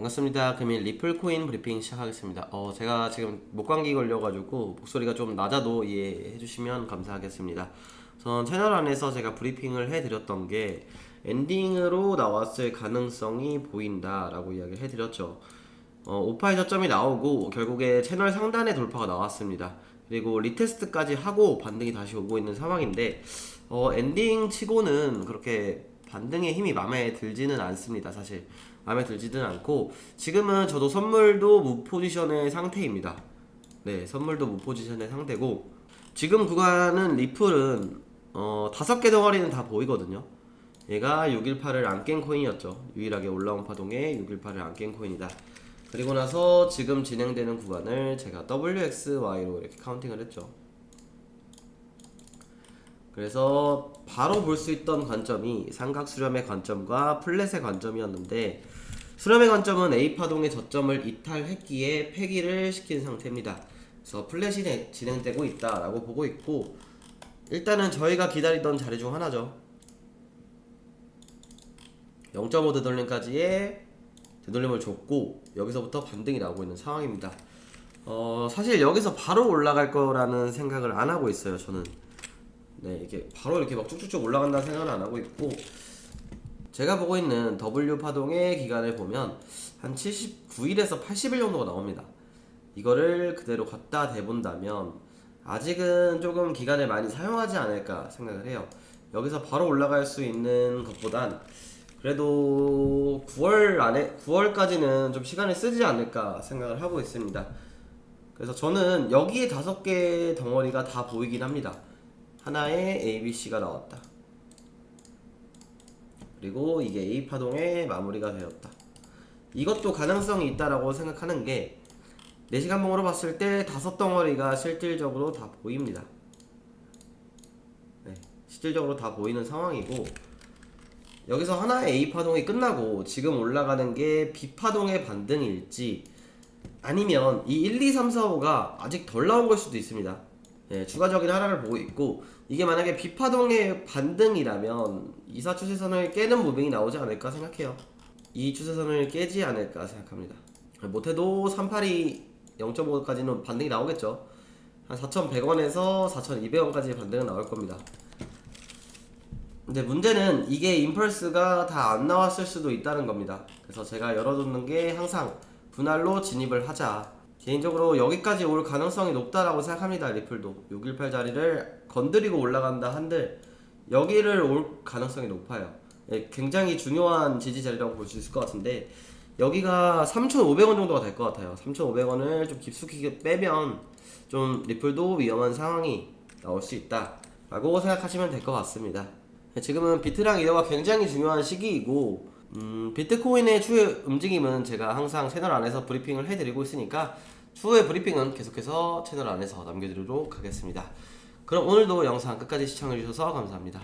반갑습니다. 금일 리플 코인 브리핑 시작하겠습니다. 어, 제가 지금 목감기 걸려가지고 목소리가 좀 낮아도 이해해 주시면 감사하겠습니다. 우선 채널 안에서 제가 브리핑을 해드렸던 게 엔딩으로 나왔을 가능성이 보인다라고 이야기를 해드렸죠. 어, 오파의 저점이 나오고 결국에 채널 상단에 돌파가 나왔습니다. 그리고 리테스트까지 하고 반등이 다시 오고 있는 상황인데 어, 엔딩 치고는 그렇게 반등의 힘이 마음에 들지는 않습니다. 사실 마음에 들지는 않고 지금은 저도 선물도 무 포지션의 상태입니다. 네, 선물도 무 포지션의 상태고 지금 구간은 리플은 어, 다섯 개 덩어리는 다 보이거든요. 얘가 618을 안 깬 코인이었죠. 유일하게 올라온 파동에 618을 안 깬 코인이다. 그리고 나서 지금 진행되는 구간을 제가 WXY로 이렇게 카운팅을 했죠. 그래서 바로 볼 수 있던 관점이 삼각 수렴의 관점과 플랫의 관점이었는데 수렴의 관점은 A 파동의 저점을 이탈했기에 폐기를 시킨 상태입니다. 그래서 플랫이 대- 진행되고 있다라고 보고 있고 일단은 저희가 기다리던 자리 중 하나죠. 0.5 되돌림까지의 되돌림을 줬고 여기서부터 반등이 나오고 있는 상황입니다. 어, 사실 여기서 바로 올라갈 거라는 생각을 안 하고 있어요. 저는 네 이게 바로 이렇게 막 쭉쭉쭉 올라간다는 생각은 안 하고 있고 제가 보고 있는 W 파동의 기간을 보면 한 79일에서 80일 정도가 나옵니다. 이거를 그대로 갖다 대본다면 아직은 조금 기간을 많이 사용하지 않을까 생각을 해요. 여기서 바로 올라갈 수 있는 것보단 그래도 9월 안에 9월까지는 좀 시간을 쓰지 않을까 생각을 하고 있습니다. 그래서 저는 여기에 다섯 개 덩어리가 다 보이긴 합니다. 하나에 A, B, C가 나왔다. 그리고 이게 A 파동의 마무리가 되었다. 이것도 가능성이 있다라고 생각하는 게 4시간 봉으로 봤을 때 다섯 덩어리가 실질적으로 다 보입니다. 네, 실질적으로 다 보이는 상황이고 여기서 하나의 A 파동이 끝나고 지금 올라가는 게 B 파동의 반등일지 아니면 이 1, 2, 3, 4, 5가 아직 덜 나온 걸 수도 있습니다. 예, 추가적인 하락을 보고 있고 이게 만약에 B 파동의 반등이라면 2, 4 추세선을 깨는 무빙이 나오지 않을까 생각해요. 이 추세선을 깨지 않을까 생각합니다. 못해도 382 0.5까지는 반등이 나오겠죠. 한 4,100원에서 4,200원까지 반등은 나올 겁니다. 근데 문제는 이게 임펄스가 다 안 나왔을 수도 있다는 겁니다. 그래서 제가 열어두는 게 항상 분할로 진입을 하자. 개인적으로 여기까지 올 가능성이 높다라고 생각합니다. 리플도 618 자리를 건드리고 올라간다 한들 여기를 올 가능성이 높아요. 예, 굉장히 중요한 지지 자리라고 볼 수 있을 것 같은데 여기가 3,500원 정도가 될 것 같아요. 3,500원을 좀 깊숙이 빼면 좀 리플도 위험한 상황이 나올 수 있다라고 생각하시면 될 것 같습니다. 지금은 비트랑 이더가 굉장히 중요한 시기이고 음, 비트코인의 추후 움직임은 제가 항상 채널 안에서 브리핑을 해드리고 있으니까 추후의 브리핑은 계속해서 채널 안에서 남겨드리도록 하겠습니다. 그럼 오늘도 영상 끝까지 시청해주셔서 감사합니다.